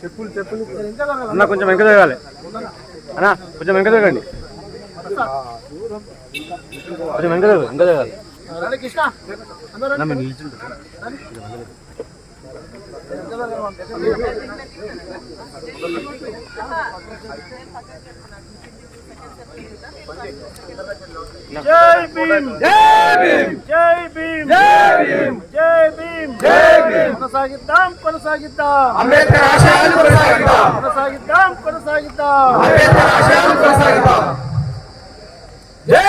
చెప్పులు చెప్పులు అన్న కొంచెం వెనక జరగాలి అన్న కొంచెం వెనక జరగండి కొంచెం వెనక జరగదు వెనక జరగాలి ಕೃಷ್ಣ ನಮ್ಮ ಜೈ ಭೀಮ್ ಜೈ ಭೀಮ್ ಜೈ ಭೀಮ್ ಜೈ ಭೀಮ್ ಜೈ ಭೀಮ್ ಜೈ ಭೀಮ್ ಕೊನಸಾಗಿದ್ದಾಂ ಕೊನಸಾಗಿದ್ದಾಂ ಅಂಬೇಡ್ಕರ್ ಆಶಯಾಲು ಕೊನಸಾಗಿದ್ದಾಂ ಕೊನಸಾಗಿದ್ದಾಂ ಕೊನಸಾಗಿದ್ದಾಂ ಅಂಬೇಡ್ಕರ್ ಆಶಯಾಲು ಕೊನಸಾಗಿದ್ದಾಂ ಜೈ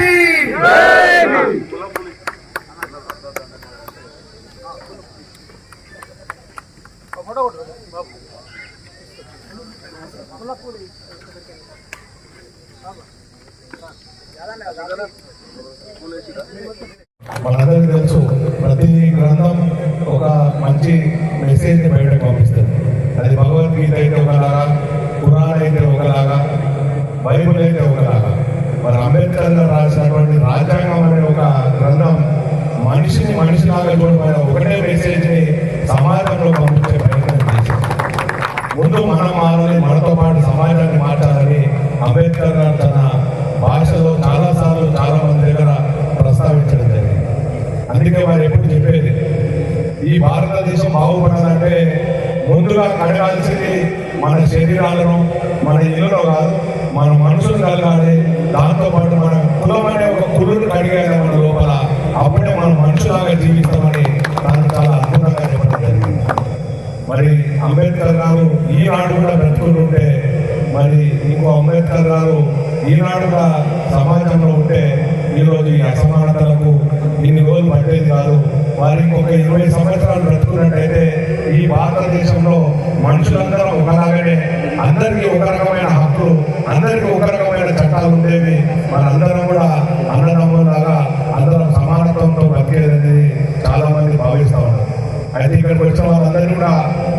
ಭೀಮ್ ಜೈ ಭೀಮ್ మనందరికీ తెలుసు ప్రతి గ్రంథం ఒక మంచి మెసేజ్ని బయటకు పంపిస్తుంది. అది భగవద్గీత అయితే ఒకలాగా కురాన్ అయితే ఒకలాగా బైబుల్ అయితే ఒకలాగా. మరి అంబేద్కర్ గారు రాసినటువంటి రాజ్యాంగం అనే ఒక గ్రంథం మనిషిని మనిషిలాగా చూడమైన ఒకటే మెసేజ్ని సమాజంలో పంపించే ముందు మనం మారాలి మనతో పాటు సమాజాన్ని మార్చాలని అంబేద్కర్ గారు తన భాషలో చాలాసార్లు చాలా మంది దగ్గర ప్రస్తావించడం జరిగింది. అందుకే వారు ఎప్పుడు చెప్పేది ఈ భారతదేశం బాగుపడాలంటే ముందుగా కడగాల్సింది మన శరీరాలను మన ఇళ్ళలో కాదు మన మనసులు కలగాలి దాంతోపాటు మన కులం అనే ఒక కులును కడిగాలి మన లోపల. అప్పుడే మనం మనుషులాగా జీవిస్తామని దాన్ని చాలా అద్భుతంగా మరి అంబేద్కర్ గారు ఈనాడు కూడా బ్రతుకుంటుంటే మరి ఇంకో అంబేద్కర్ గారు ఈనాడుగా సమాజంలో ఉంటే ఈరోజు ఈ అసమానతలకు ఇన్ని రోజులు పట్టేది కాదు. వారి ఇంకొక ఇరవై సంవత్సరాలు బ్రతుకున్నట్టయితే ఈ భారతదేశంలో మనుషులందరూ ఒకలాగానే అందరికీ ఒక రకమైన హక్కులు అందరికీ ఒక రకమైన చట్టాలు ఉండేవి. మనందరం కూడా అన్నదమ్ములాగా అందరం సమానత్వంతో బతికేదనేది అనేది చాలామంది భావిస్తా ఉన్నారు. అయితే ఇక్కడికి వచ్చిన వాళ్ళందరూ కూడా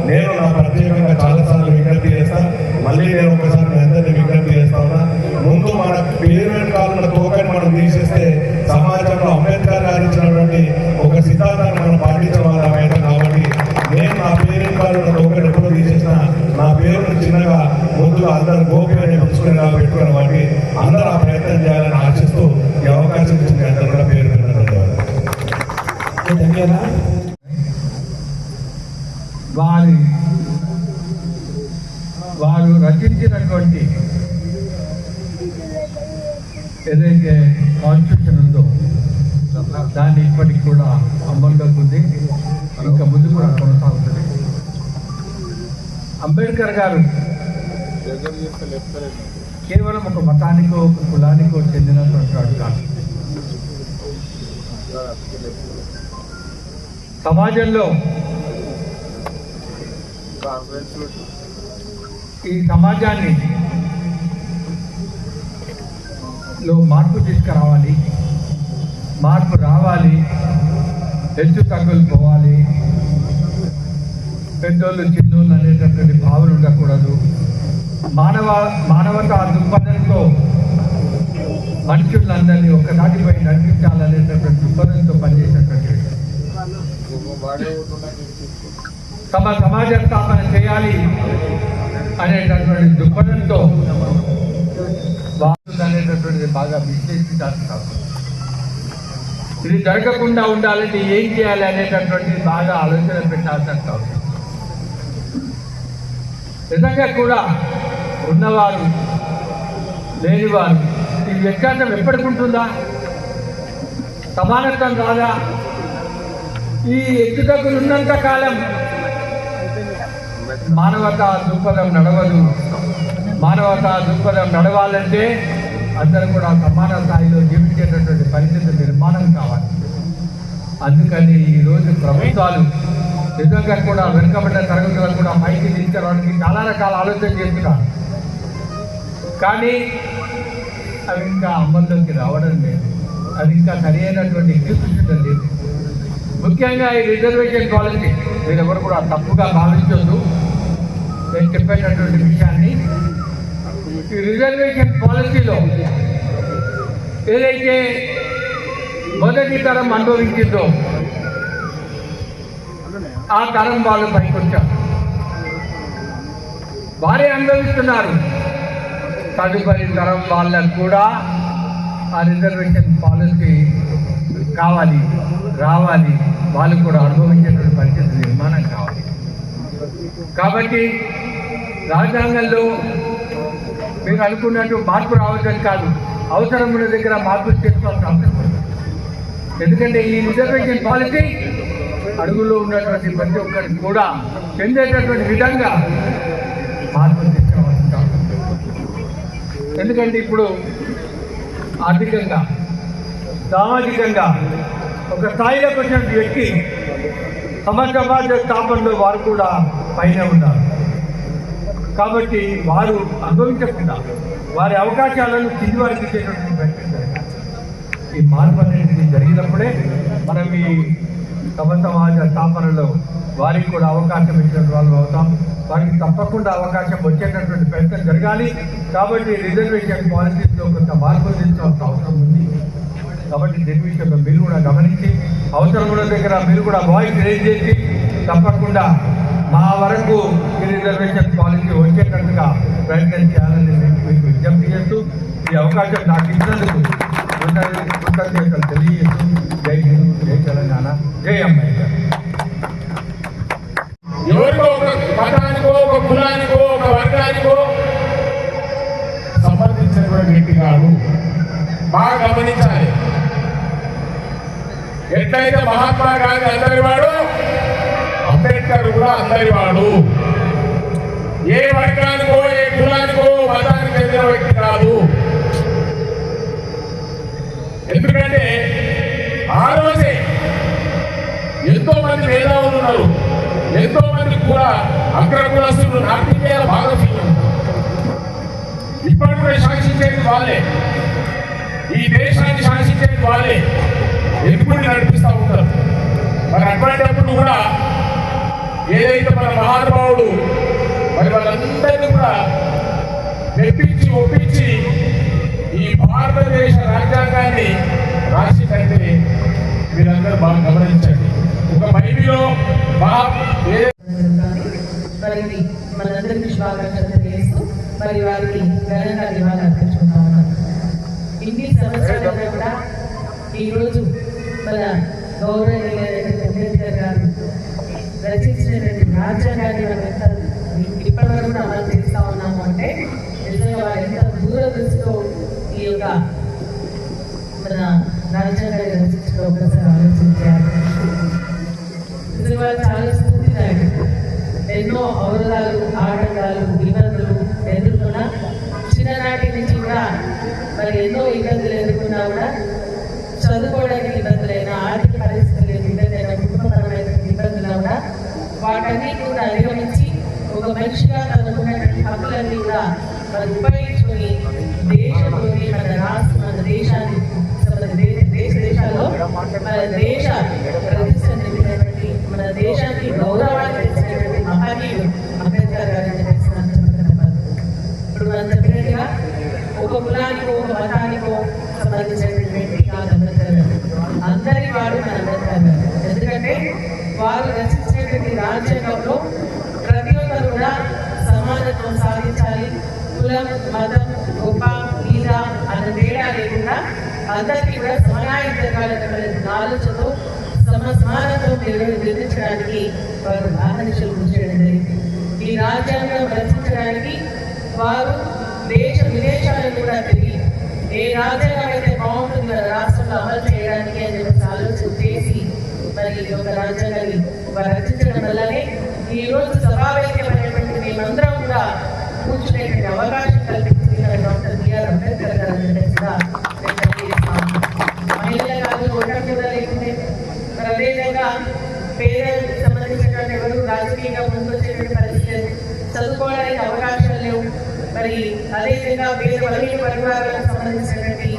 నేను నా ప్రత్యేకంగా చాలాసార్లు విజ్ఞప్తి చేస్తాను మళ్ళీ నేను ఒకసారి మీ అందరినీ విజ్ఞప్తి చేస్తా ఉన్నా. ముందు మన పేరు వెనకాల తోకని మనం తీసేస్తే సమాజంలో అంబేద్కర్ గారు ఇచ్చినటువంటి ఒక సిద్ధాంతాన్ని మనం పాటించడం వల్ల అయితే కాబట్టి నేను నా పేరు వెనకాల తోకని ఎప్పుడు తీసేసిన నా పేరును చిన్నగా ముందుగా అందరు గోపి అని పిలుచుకునేలా పెట్టుకున్న వాటి అందరూ ఆ ప్రయత్నం చేయాలని ఆశిస్తూ ఈ అవకాశం ఇచ్చిన మీ అందరూ కూడా పేరు పెట్టిన ధన్యవాదాలు వారి వారు రచించినటువంటి ఏదైతే కాన్స్టిట్యూషన్ ఉందో దాన్ని ఇప్పటికి కూడా అమల్లోకి ఉంది. ఇంకా ముందు కూడా కొనసాగుతుంది. అంబేద్కర్ గారు కేవలం ఒక మతానికో ఒక కులానికో చెందినటువంటి వాడు కాదు. సమాజంలో ఈ సమాజాన్ని లో మార్పు తీసుకురావాలి. మార్పు రావాలి. హెచ్చు తగ్గులు పోవాలి. పెద్దోళ్ళు చిన్నోళ్ళు అనేటటువంటి భావన ఉండకూడదు. మానవ మానవత దృక్పథంతో మనుషులందరినీ ఒకదాటిపై నడిపించాలనేటటువంటి దృక్పథంతో పనిచేసినటువంటి తమ సమాజ స్థాపన చేయాలి అనేటటువంటి దృక్పథంతో అనేటటువంటిది బాగా విశ్లేషించాల్సిన అవసరం. ఇది జరగకుండా ఉండాలంటే ఏం చేయాలి అనేటటువంటిది బాగా ఆలోచన పెట్టాల్సిన అవసరం. నిజంగా కూడా ఉన్నవారు లేనివారు ఈ వ్యత్యాసం ఎప్పటికి ఉంటుందా? సమానత్వం కాదా ఈ ఎత్తుతగ్గులు ఉన్నంత కాలం మానవతా దృక్పథం నడవదు. మానవతా దృక్పథం నడవాలంటే అందరూ కూడా సమాన స్థాయిలో జీవించేటటువంటి పరిస్థితి నిర్మాణం కావాలి. అందుకని ఈరోజు ప్రభుత్వాలు నిజంగా కూడా వెనుకబడ్డ తరగతులను కూడా పైకి తీసుకురావడానికి చాలా రకాల ఆలోచన చేస్తున్నారు. కానీ అవి ఇంకా అమల్లోకి రావడం లేదు. అది ఇంకా సరైనటువంటి ఎగ్జిక్యూషన్ లేదు. ముఖ్యంగా ఈ రిజర్వేషన్ పాలసీ మీరు ఎవరు కూడా తప్పుగా భావించొద్దు. నేను చెప్పేటటువంటి విషయాన్ని ఈ రిజర్వేషన్ పాలసీలో ఏదైతే మొదటి తరం అనుభవించిందో ఆ తరం వాళ్ళు పైకి వారే అనుభవిస్తున్నారు. తదుపరి తరం వాళ్ళకు కూడా ఆ రిజర్వేషన్ పాలసీ కావాలి రావాలి. వాళ్ళు కూడా అనుభవించేటువంటి పరిస్థితి నిర్మాణం కావాలి. కాబట్టి రాజ్యాంగంలో మీరు అనుకున్నట్టు మార్పు రావద్దని కాదు. అవసరం ఉన్న దగ్గర మార్పులు చేసుకోవాల్సిన అవసరం ఎందుకంటే ఈ రిజర్వేషన్ పాలసీ అడుగులో ఉన్నటువంటి ప్రతి ఒక్కరికి కూడా చెందేటటువంటి విధంగా మార్పులు తీసుకోవాల్సిన ఎందుకంటే ఇప్పుడు ఆర్థికంగా సామాజికంగా ఒక స్థాయిలోకి వచ్చిన వ్యక్తి సమాజ సమాజ స్థాపనలో వారు కూడా పైన ఉన్నారు. కాబట్టి వారు అనుభవించకుండా వారి అవకాశాలను కింది వారికి ఇచ్చేటటువంటి ప్రయత్నం జరగాలి. ఈ మార్పు అనేది జరిగినప్పుడే మనం ఈ సమ సమాజ స్థాపనలో వారికి కూడా అవకాశం ఇచ్చిన వాళ్ళు అవుతాం. వారికి తప్పకుండా అవకాశం వచ్చేటటువంటి ప్రయత్నం జరగాలి. కాబట్టి రిజర్వేషన్ పాలసీస్లో కొంత మార్పులు తీసుకోవాల్సిన అవసరం ఉంది. కాబట్టి దీని విషయంలో మీరు కూడా గమనించి అవసరం ఉన్న దగ్గర మీరు కూడా వాయిస్ రేజ్ చేసి తప్పకుండా మా వరకు ఈ రిజర్వేషన్ పాలసీ వచ్చేటట్టుగా ప్రయత్నం చేయాలని మీకు విజ్ఞప్తి చేస్తూ ఈ అవకాశం నాకు ఇచ్చినందుకు కృతజ్ఞతలు తెలియజేస్తూ జై హింద్ జై తెలంగాణ జై అంబేద్కర్ ఎవరికో ఒక మతానికో ఒక కులానికో ఒక వర్గానికో సంబంధించినటువంటి వ్యక్తి కాదు. బాగా గమనించాలి. ఎట్లయితే మహాత్మా గాంధీ అందరి వాడు కూడా అందరి వాడు ఏ వర్గానికో ఏ కులానికో మతానికి చెందిన వ్యక్తి కాదు. ఎందుకంటే ఆ రోజే ఎంతో మంది మేధావులు ఉన్నారు. ఎంతో మంది కూడా అగ్రకులస్తులు రాజకీయ భాగస్వామ్యం ఇప్పటి కూడా శాసించేది వాళ్ళే. ఈ దేశాన్ని శాసించేది వాళ్ళే. ఎప్పుడు నడిపిస్తూ ఉంటారు. మరి అటువంటిప్పుడు కూడా ఏదైతే మన మహానుభావుడు మరి వాళ్ళందరినీ కూడా మెప్పించి ఒప్పించి ఈ భారతదేశ రాజ్యాంగాన్ని రాసిందంటే మీరందరూ బాగా గమనించండి. ఒక బైబిలో మహా ఏ మరి మనందరికీ శుభాకాంక్షలు తెలియజేస్తూ మరి వారికి ఘనంగా నివాళులు అర్పించుకుంటా ఉన్నాం ఇన్ని సంవత్సరాలుగా కూడా ఈరోజు మన మనిషిగా తనకున్నటువంటి హక్కులన్నీ కూడా మరి ఉపయోగించుకొని దేశంలోని మన రాష్ట్ర మన దేశాన్ని మన దేశ దేశాల్లో మన దేశ ప్రతిష్టను నిలిపినటువంటి మన దేశానికి గౌరవాన్ని తెచ్చినటువంటి మహనీయుడు అంబేద్కర్ గారు అని చెప్పేసి మనం చెప్పగలం. ఇప్పుడు మనం చెప్పినట్టుగా ఒక కులానికో ఒక మతానికో సంబంధించినటువంటి వ్యక్తి కాదు అంబేద్కర్ గారు అందరి వాడు మన అంబేద్కర్ గారు ఎందుకంటే వారు రచించినటువంటి రాజ్యాంగంలో ప్రతి ఒక్కరు కూడా సమానత్వం సాధించాలి కులం మతం గొప్ప మీద అన్న తేడా లేకుండా అందరికీ కూడా సమానాయం జరగాలన్నటువంటి ఆలోచనతో సమ సమానత్వం నిర్మించడానికి వారు ఆహర్నిశలు కృషి చేయడం జరిగింది. ఈ రాజ్యాంగం రచించడానికి వారు దేశ విదేశాలను కూడా తిరిగి ఏ రాజ్యాంగం అయితే బాగుంటుందో రాష్ట్రంలో అమలు చేయడానికి అని చెప్పేసి ఆలోచన చేసి మరి ఈ యొక్క రాజ్యాంగాన్ని వారు రచించడం వల్లనే ఈ రోజు మేమందరం కూడా కూర్చునేటువంటి అవకాశం కల్పించింది డాక్టర్ బిఆర్ అంబేద్కర్ గారు అని కూడా మహిళల కూడా లేకుండే మరి అదేవిధంగా పేదలకు సంబంధించినటువంటి ఎవరు రాజకీయంగా ముందుకొచ్చేటువంటి పరిస్థితి చదువుకోవడానికి అవకాశాలు లేవు. మరి అదేవిధంగా పేద బలహీన పరివారాలకు సంబంధించినటువంటి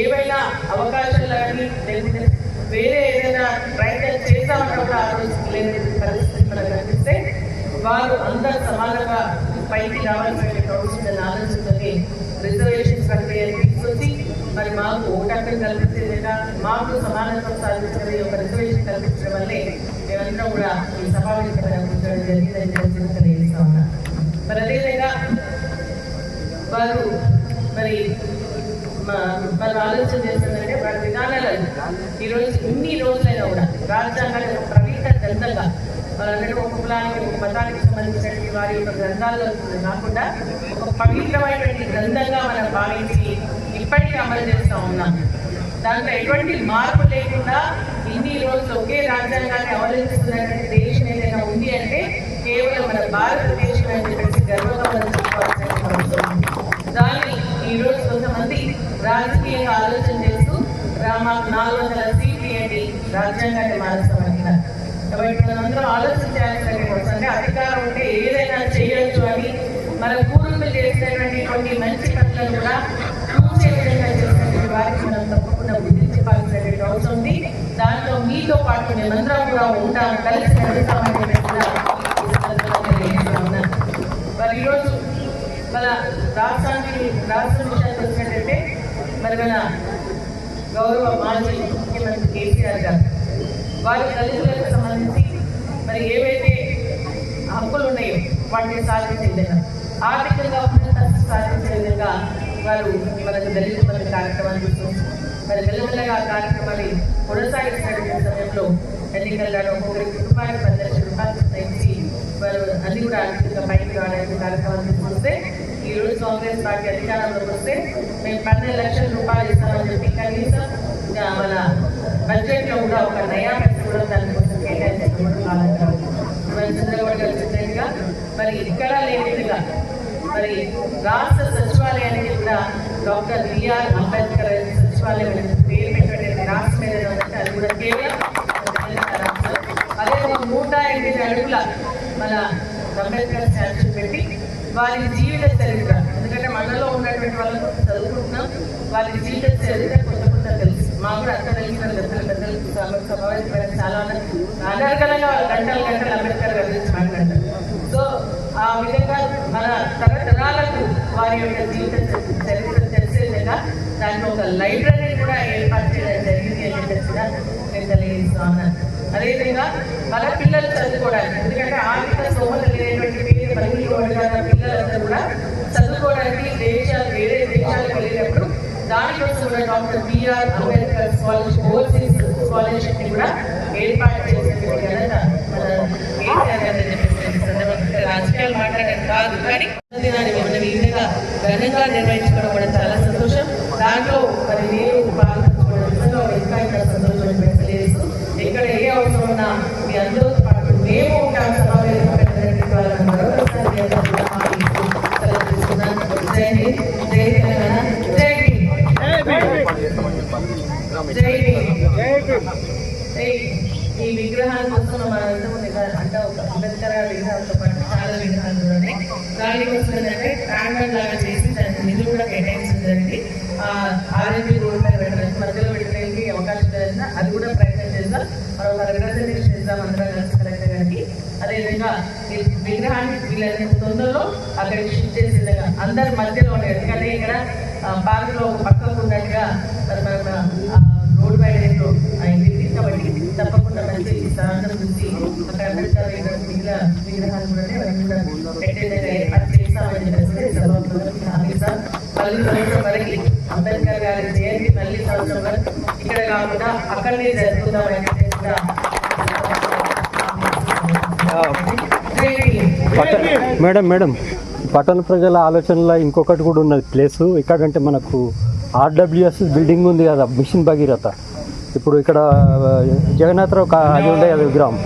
ఏవైనా అవకాశాలు కానీ లేకుంటే వేరే ఏదైనా ప్రయత్నం చేస్తామన్నా కూడా ఆలోచించలేని పరిస్థితి మనకు కనిపిస్తే వారు అందరు సమానంగా పైకి రావాల్సిన కౌన్సిల్ ఆలోచించుకొని రిజర్వేషన్స్ ప్రక్రియ తీసుకొచ్చి మరి మాకు ఓటర్లు కల్పించే లేదా మాకు సమానత్వం సాధించే ఒక రిజర్వేషన్ కల్పించడం వల్లే మేమంతా కూడా ఈ సమావేశమైన కూర్చోవడం జరిగిందని చెప్పి తెలియజేస్తా ఉన్నా. మరి అదేవిధంగా వారు మరి మా- వాళ్ళు ఆలోచన చేస్తుందంటే వారి విధానాలను ఈరోజు ఇన్ని రోజులైనా కూడా రాజ్యాంగాన్ని ఒక ప్రవీణ గ్రంథంగా వాళ్ళందరూ ఒక కులానికి ఒక మతానికి సంబంధించినటువంటి వారి యొక్క గ్రంథాల్లో కాకుండా ఒక పవిత్రమైనటువంటి గ్రంథంగా మనం భావించి ఇప్పటికీ అమలు చేస్తూ ఉన్నాం. దాంట్లో ఎటువంటి మార్పు లేకుండా ఇన్ని రోజులు ఒకే రాజ్యాంగాన్ని అవలంబిస్తున్నటువంటి దేశం ఏదైనా ఉంది అంటే కేవలం మన భారతదేశం అని చెప్పేసి గర్వంగా మనం చెప్పుకోవాల్సిన అవసరం దాన్ని ఈ రోజు కొంతమంది రాజకీయంగా ఆలోచన చేస్తూ మాకు నాలుగు వందల సీట్లు ఏంటి? రాజ్యాంగాన్ని మారుస్తామంటున్నారు కాబట్టి మనందరం ఆలోచన చేయాల్సినటువంటి అంటే అధికారం ఉంటే ఏదైనా చేయొచ్చు అని మన పూర్వీకులు చేసినటువంటి కొన్ని మంచి పనులను కూడా వారికి మనం తప్పకుండా బుద్ధి చెప్పాల్సినటువంటి అవసరం ఉంది దాంట్లో మీతో పాటు మేమందరం కూడా ఉంటాం. కలిసి నడుస్తామని మరి ఈరోజు మన రాష్ట్రానికి రాష్ట్రం విషయానికి వచ్చినట్టయితే మరి మన గౌరవ మాజీ ముఖ్యమంత్రి కేసీఆర్ గారు వారి దళితులకు సంబంధించి మరి ఏవైతే హక్కులు ఉన్నాయో వాటిని సాధించే విధంగా ఆర్థికంగా ఉన్నత సాధించే విధంగా వారు మనకు దళిత మన కార్యక్రమాలు తీసుకొచ్చి మరి మెల్లమెల్లగా ఆ కార్యక్రమాన్ని కొనసాగిస్తున్నటువంటి సమయంలో ఎన్నికల్లో ఒక్కొక్కరి కుటుంబానికి పది లక్షల రూపాయలు ఇచ్చి వారు అన్ని కూడా ఆర్థికంగా పైకి రావడానికి కార్యక్రమాలు తీసుకొస్తే ఈ రోజు కాంగ్రెస్ పార్టీ అధికారంలోకి వస్తే మేము పన్నెండు లక్షల రూపాయలు ఇస్తామని చెప్పి కనీసం మన బడ్జెట్లో కూడా ఒక నయా పైసలు కూడా దానికోసం కేటాయించడం కాలంటారు గారు చెప్పినట్టుగా మరి ఇక్కడ లేని విధంగా మరి రాష్ట్ర సచివాలయానికి కూడా డాక్టర్ బిఆర్ అంబేద్కర్ సచివాలయం అనే పేరు పెట్టినటువంటి రాష్ట్రం ఏదైనా ఉందంటే అది కూడా కేవలం మన అదే ఒక నూట ఎనిమిది అడుగుల మన అంబేద్కర్ స్టాచ్యూ పెట్టి వారి జీవిత చరిత్ర ఎందుకంటే మనలో ఉన్నటువంటి వాళ్ళు చదువుకుంటున్నాం వారి జీవిత చరిత్ర కొంత కొంత తెలుసు మా కూడా అంత తెలిసిన పెద్దలు పెద్దలు సభ- సమావేశమైన చాలా ఉన్నాయి. అనర్గళంగా వాళ్ళు గంటలు గంటలు అంబేద్కర్ గారి గురించి మాట్లాడతారు సో ఆ విధంగా మన తరతరాలకు వారి యొక్క జీవిత చరిత్ర తెలిసే దానికి ఒక లైబ్రరీ కూడా ఏర్పాటు చేయడం జరిగింది అని చెప్పేసి కూడా నేను తెలియజేస్తా ఉన్నాను అదేవిధంగా వాళ్ళ పిల్లలు చదువుకోవడానికి ఎందుకంటే ఆర్థిక స్తోమత లేనటువంటి పేద బలిగి వర్గాల పిల్లలందరూ కూడా చదువుకోవడానికి దేశాలు వేరే దేశాలకు వెళ్ళినప్పుడు దానికోసం కూడా doctor B R Ambedkar scholarship overseas స్కాలర్షిప్ని కూడా ఏర్పాటు చేసినటువంటి ఘనత మన రాజకీయాలు మాట్లాడడం కాదు కానీ దినాన్ని మనం ఈ విధంగా ఘనంగా నిర్వహించుకోవడం కూడా చాలా దాంట్లో మరి నేను కూడా ప్రయత్నం చేద్దాం. మనం ఒక రిప్రజెంటేషన్ ఇద్దాం అందరం కలిసి కలెక్టర్ గారికి. అదేవిధంగా విగ్రహాన్ని వీళ్ళని తొందరలో అక్కడికి షిఫ్ట్ చేసే విధంగా అందరి మధ్యలో ఉండేది ఎందుకంటే ఇక్కడ పార్కులో ఒక పక్కకు ఉన్నట్టుగా మరి మన రోడ్ బై రోడ్ అయింది కాబట్టి తప్పకుండా మంచి స్థానం చూసి అక్కడ అంబేద్కర్ మిగిలిన విగ్రహాలు కూడా అవన్నీ కూడా చేస్తామని చెప్పేసి సభాపతి హామీ సార్ మళ్ళీ సంవత్సరం వరకు అంబేద్కర్ గారి జయంతి మళ్ళీ సంవత్సరం వరకు ఇక్కడ కాకుండా జరుపుకుందామని మేడం మేడం పట్టణ ప్రజల ఆలోచనలో ఇంకొకటి కూడా ఉన్నది. ప్లేసు ఎక్కడంటే మనకు ఆర్డబ్ల్యూఎస్ బిల్డింగ్ ఉంది కదా మిషన్ భగీరథ. ఇప్పుడు ఇక్కడ జగన్నాథరావు ఒక అది ఉండే అది విగ్రహం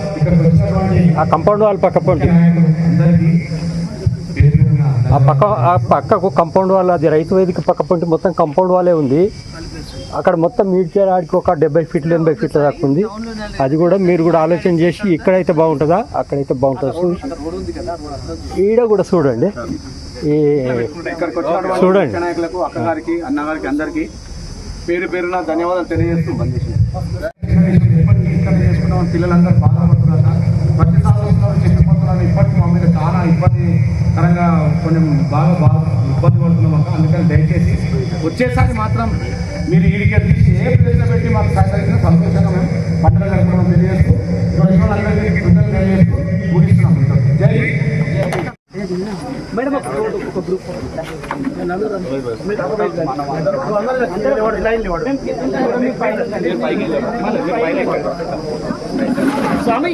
ఆ కంపౌండ్ వాళ్ళ పక్క ఆ పక్క ఆ పక్కకు కంపౌండ్ వాళ్ళ అది రైతు వేదిక పక్క పంటి మొత్తం కంపౌండ్ వాళ్ళే ఉంది. అక్కడ మొత్తం మీడియా ఆడికి ఒక డెబ్బై ఫీట్లు ఎనభై ఫీట్ల దాకా ఉంది. అది కూడా మీరు కూడా ఆలోచన చేసి ఇక్కడైతే బాగుంటుందా? అక్కడైతే బాగుంటుందా? చూసి. ఈడ కూడా చూడండి. ఈ చూడండి. నాయకులకు అక్కగారికి అన్నగారికి అందరికి పేరు పేరున ధన్యవాదాలు తెలియజేస్తూ బంద్ చేసింది ఇప్పటికీ ఇక్కడ చేసుకుంటాం పిల్లలందరూ బాధపడుతున్నారు. ప్రతి సంవత్సరం చెప్పిపోతున్నారు ఇప్పటికీ మా మీద చాలా ఇబ్బందికరంగా కొంచెం బాగా బాగా ఇబ్బంది పడుతున్నాం అక్క అందుకని దయచేసి వచ్చేసారి మాత్రం మీరు వీడికి తీసి ఏ ప్లేస్లో పెట్టి మాకు సహకరించిన సంతోషంగా మేము పండుగ జరుపుకోవడం తెలియజేస్తూ ఇక్కడ వచ్చిన వాళ్ళందరికీ కృతజ్ఞతలు తెలియజేస్తూ ముగిస్తున్నాం మీతో. జై స్వామి